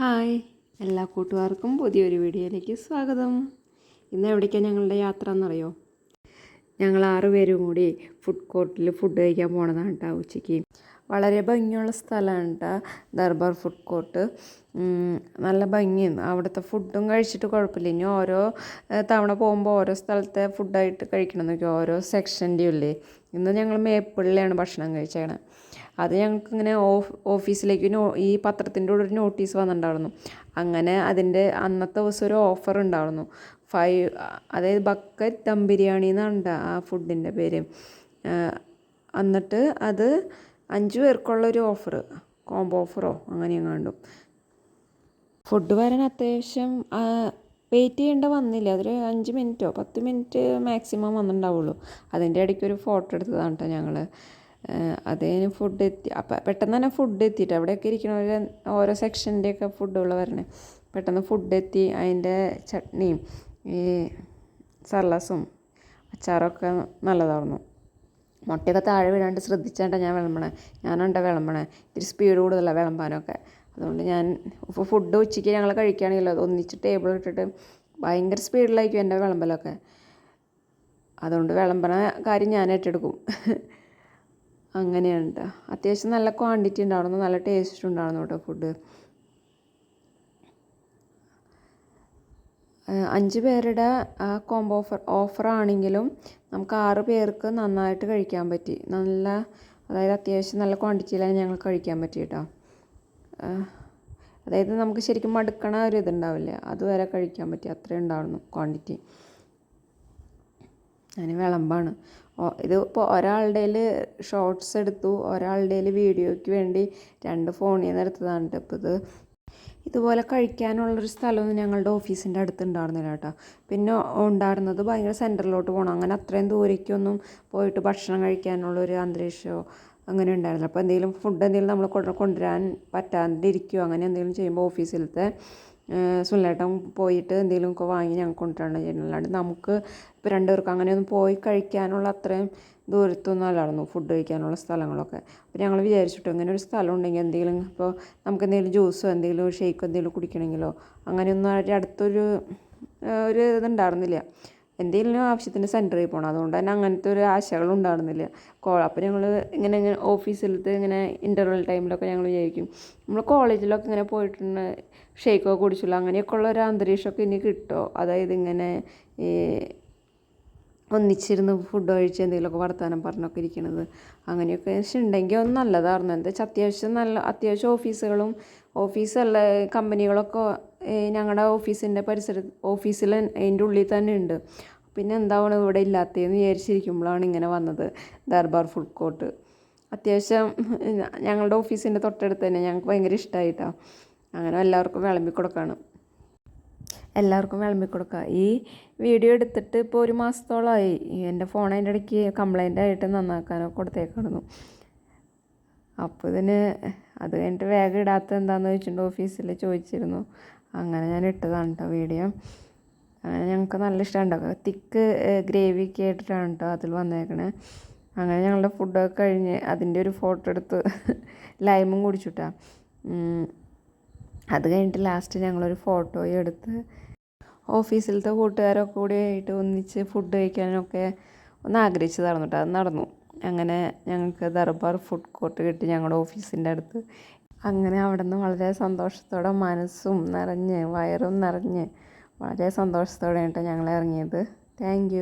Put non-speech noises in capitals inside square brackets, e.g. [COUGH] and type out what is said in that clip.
Hi. എല്ലാ കൂട്ടുകാർക്കും പുതിയൊരു വീഡിയോയിലേക്ക് സ്വാഗതം. ഇന്ന് എവിടേക്കാണ് ഞങ്ങളുടെ യാത്ര എന്നറിയോ? ഞങ്ങൾ ആറ് പേരും കൂടി ഫുഡ് കോർട്ടിൽ ഫുഡ് കഴിക്കാൻ പോണതാണ് കേട്ടോ ഉച്ചയ്ക്ക്. വളരെ ഭംഗിയുള്ള സ്ഥലമാണ് കേട്ടോ ദർബാർ ഫുഡ് കോർട്ട്. നല്ല ഭംഗിയും. അവിടുത്തെ ഫുഡും കഴിച്ചിട്ട് കുഴപ്പമില്ല. ഇനി ഓരോ തവണ പോകുമ്പോൾ ഓരോ സ്ഥലത്തെ ഫുഡായിട്ട് കഴിക്കണം എന്നൊക്കെ ഓരോ സെക്ഷന്റെയും ഇല്ലേ ഇന്ന് ഞങ്ങൾ മേപ്പിളിലാണ് ഭക്ഷണം കഴിച്ചേക്കണത് അത് ഞങ്ങൾക്ക് ഇങ്ങനെ ഓഫ് ഓഫീസിലേക്ക് നോ ഈ പത്രത്തിന്റെ കൂടെ ഒരു നോട്ടീസ് വന്നിട്ടുണ്ടായിരുന്നു. അങ്ങനെ അതിന്റെ അന്നത്തെ ദിവസം ഒരു ഓഫർ ഉണ്ടായിരുന്നു. ഫൈവ് അതായത് ബക്കറ്റ് ദം ബിരിയാണി എന്നാണ് ആ ഫുഡിന്റെ പേര്. എന്നിട്ട് അത് അഞ്ച് പേർക്കുള്ള ഒരു ഓഫർ കോംബോ ഓഫറോ അങ്ങനെ എങ്ങാണ്ടും ഫുഡ് വരാൻ അത്യാവശ്യം വെയിറ്റ് ചെയ്യേണ്ട വന്നില്ല. അതൊരു അഞ്ച് മിനിറ്റോ പത്ത് മിനിറ്റ് മാക്സിമം വന്നിട്ടുണ്ടാവുള്ളൂ. അതിന്റെ ഇടയ്ക്ക് ഒരു ഫോട്ടോ എടുത്തതാണ് കേട്ടോ ഞങ്ങൾ അതിന് ഫുഡ് എത്തി അപ്പം പെട്ടെന്ന് തന്നെ ഫുഡ് എത്തിയിട്ട് അവിടെയൊക്കെ ഇരിക്കണവർ ഓരോ സെക്ഷന്റെയൊക്കെ ഫുഡുകൾ വരണേ. പെട്ടെന്ന് ഫുഡ് എത്തി അതിന്റെ ചട്നിയും ഈ സർലസും അച്ചാറൊക്കെ നല്ലതായിരുന്നു മുട്ടയൊക്കെ താഴെ വീഴാണ്ട് ശ്രദ്ധിച്ചാണ്ട ഞാൻ വിളമ്പണേ. ഞാനുണ്ട് വിളമ്പണേ. ഇത്തിരി സ്പീഡ് കൂടുതലാണ് വിളമ്പാനൊക്കെ. അതുകൊണ്ട് ഞാൻ ഇപ്പോൾ ഫുഡ് ഉച്ചയ്ക്ക് ഞങ്ങൾ കഴിക്കുകയാണെങ്കിലോ അത് ഒന്നിച്ച് ടേബിൾ ഇട്ടിട്ട് ഭയങ്കര സ്പീഡിലായിരിക്കും എന്റെ വിളമ്പലൊക്കെ. അതുകൊണ്ട് വിളമ്പണ കാര്യം ഞാൻ ഏറ്റെടുക്കും. അങ്ങനെയാണ് കേട്ടോ അത്യാവശ്യം നല്ല ക്വാണ്ടിറ്റി ഉണ്ടാവണം. നല്ല ടേസ്റ്റ് ഉണ്ടാവണം കേട്ടോ ഫുഡ് അഞ്ച് പേരുടെ ആ കോംബോ ഓഫർ ഓഫറാണെങ്കിലും നമുക്ക് ആറ് പേർക്ക് നന്നായിട്ട് കഴിക്കാൻ പറ്റി. നല്ല അതായത് അത്യാവശ്യം നല്ല ക്വാണ്ടിറ്റിയിലാണ് ഞങ്ങൾ കഴിക്കാൻ പറ്റി കേട്ടോ അതായത് നമുക്ക് ശരിക്കും മടുക്കണ ഒരു ഇതുണ്ടാവില്ല. അതുവരെ കഴിക്കാൻ പറ്റി. അത്രയും ഉണ്ടാവുന്നു ക്വാണ്ടിറ്റി ഞാൻ വിളമ്പാണ്. ഇത് ഇപ്പോൾ ഒരാളുടെ ഷോർട്സ് എടുത്തു ഒരാളുടെ വീഡിയോയ്ക്ക് വേണ്ടി രണ്ട് ഫോണിൽ നിന്ന് എടുത്തതാണ് ഇപ്പോൾ ഇത് ഇതുപോലെ കഴിക്കാനുള്ളൊരു സ്ഥലമൊന്നും ഞങ്ങളുടെ ഓഫീസിന്റെ അടുത്ത് ഉണ്ടായിരുന്നില്ല കേട്ടോ. പിന്നെ ഉണ്ടായിരുന്നത് ഭയങ്കര സെന്ററിലോട്ട് പോകണം. അങ്ങനെ അത്രയും ദൂരേക്കൊന്നും പോയിട്ട് ഭക്ഷണം കഴിക്കാനുള്ളൊരു അന്തരീക്ഷമോ അങ്ങനെ ഉണ്ടായിരുന്നില്ല. അപ്പോൾ എന്തെങ്കിലും ഫുഡ് എന്തെങ്കിലും നമ്മൾ കൊണ്ട് കൊണ്ടുവരാൻ പറ്റാണ്ടിരിക്കുകയോ അങ്ങനെ എന്തെങ്കിലും ചെയ്യുമ്പോൾ ഓഫീസിലത്തെ സുനിലേട്ടൻ പോയിട്ട് എന്തെങ്കിലുമൊക്കെ വാങ്ങി ഞങ്ങൾക്ക് കൊണ്ടുവരണം ചെയ്യുന്നത് നമുക്ക് ഇപ്പോൾ രണ്ടുപേർക്ക് അങ്ങനെയൊന്നും പോയി കഴിക്കാനുള്ള അത്രയും ദൂരത്തൊന്നും അല്ലായിരുന്നു ഫുഡ് കഴിക്കാനുള്ള സ്ഥലങ്ങളൊക്കെ. അപ്പോൾ ഞങ്ങൾ വിചാരിച്ചിട്ടു ഇങ്ങനെ ഒരു സ്ഥലം ഉണ്ടെങ്കിൽ എന്തെങ്കിലും ഇപ്പോൾ നമുക്ക് എന്തെങ്കിലും ജ്യൂസോ എന്തെങ്കിലും ഷേക്കോ എന്തെങ്കിലും കുടിക്കണമെങ്കിലോ? അങ്ങനെയൊന്നും അടുത്തൊരു ഒരു ഇതുണ്ടായിരുന്നില്ല. എന്തെങ്കിലും ആവശ്യത്തിന് സെന്ററിൽ പോകണം അതുകൊണ്ട് തന്നെ അങ്ങനത്തെ ഒരു ആശകളും ഉണ്ടാകുന്നില്ല അപ്പോൾ ഞങ്ങൾ ഇങ്ങനെ ഇങ്ങനെ ഓഫീസിലത്തെ ഇങ്ങനെ ഇന്റർവെൽ ടൈമിലൊക്കെ ഞങ്ങൾ വിചാരിക്കും. നമ്മൾ കോളേജിലൊക്കെ ഇങ്ങനെ പോയിട്ടുണ്ട്. ഷേക്കൊക്കെ കുടിച്ചുള്ള. അങ്ങനെയൊക്കെ ഉള്ള ഒരു അന്തരീക്ഷമൊക്കെ ഇനി കിട്ടുമോ അതായത് ഇങ്ങനെ ഈ ഒന്നിച്ചിരുന്ന് ഫുഡ് കഴിച്ച് എന്തെങ്കിലുമൊക്കെ വർത്തമാനം പറഞ്ഞൊക്കെ ഇരിക്കണത്. അങ്ങനെയൊക്കെ ഉണ്ടെങ്കിൽ ഒന്ന് നല്ലതായിരുന്നു എന്താ വെച്ചാൽ അത്യാവശ്യം നല്ല അത്യാവശ്യം ഓഫീസുകളും ഓഫീസുള്ള കമ്പനികളൊക്കെ ഞങ്ങളുടെ ഓഫീസിന്റെ പരിസര ഓഫീസിൽ അതിന്റെ ഉള്ളിൽ തന്നെ ഉണ്ട്. പിന്നെ എന്താണ് ഇവിടെ ഇല്ലാത്തതെന്ന് വിചാരിച്ചിരിക്കുമ്പോഴാണ് ഇങ്ങനെ വന്നത്. Darbar food court. അത്യാവശ്യം ഞങ്ങളുടെ ഓഫീസിന്റെ തൊട്ടടുത്ത് തന്നെ ഞങ്ങൾക്ക് ഭയങ്കര ഇഷ്ടമായിട്ടാണ് അങ്ങനെ എല്ലാവർക്കും വിളമ്പി കൊടുക്കുകയാണ് എല്ലാവർക്കും വിളമ്പി കൊടുക്കുക ഈ വീഡിയോ എടുത്തിട്ട് ഇപ്പോൾ ഒരു മാസത്തോളമായി എന്റെ ഫോൺ അതിന്റെ ഇടയ്ക്ക് കംപ്ലൈന്റ് ആയിട്ട് നന്നാക്കാനൊക്കെ കൊടുത്തേക്കായിരുന്നു. അപ്പോൾ ഇതിന് അത് കഴിഞ്ഞിട്ട് വേഗം ഇടാത്ത എന്താണെന്ന് ചോദിച്ചിട്ടുണ്ട് ഓഫീസിൽ ചോദിച്ചിരുന്നു. അങ്ങനെ ഞാൻ ഇട്ടതാണ് കേട്ടോ വീഡിയോ അങ്ങനെ ഞങ്ങൾക്ക് നല്ല ഇഷ്ടമുണ്ടാക്കുക തിക്ക് ഗ്രേവി ഒക്കെ ആയിട്ടിട്ടാണ് കേട്ടോ അതിൽ വന്നേക്കണേ. അങ്ങനെ ഞങ്ങളുടെ ഫുഡൊക്കെ കഴിഞ്ഞ് അതിന്റെ ഒരു ഫോട്ടോ എടുത്ത് [LAUGHS] ലൈമും കുടിച്ചുട്ടാ അത് കഴിഞ്ഞിട്ട് ലാസ്റ്റ് ഞങ്ങളൊരു ഫോട്ടോയും എടുത്ത് ഓഫീസിലത്തെ കൂട്ടുകാരൊക്കെ കൂടി ആയിട്ട് ഒന്നിച്ച് ഫുഡ് കഴിക്കാനൊക്കെ ഒന്ന് ആഗ്രഹിച്ച് കേട്ടോ അത് നടന്നു. അങ്ങനെ ഞങ്ങൾക്ക് ദർബാർ ഫുഡ് കോർട്ട് കിട്ടി ഞങ്ങളുടെ ഓഫീസിന്റെ അടുത്ത്. അങ്ങനെ അവിടെ നിന്ന് വളരെ സന്തോഷത്തോടെ മനസ്സും നിറഞ്ഞ് വയറും നിറഞ്ഞ് വളരെ സന്തോഷത്തോടെയാണ് ഞങ്ങൾ ഇറങ്ങിയത്. താങ്ക്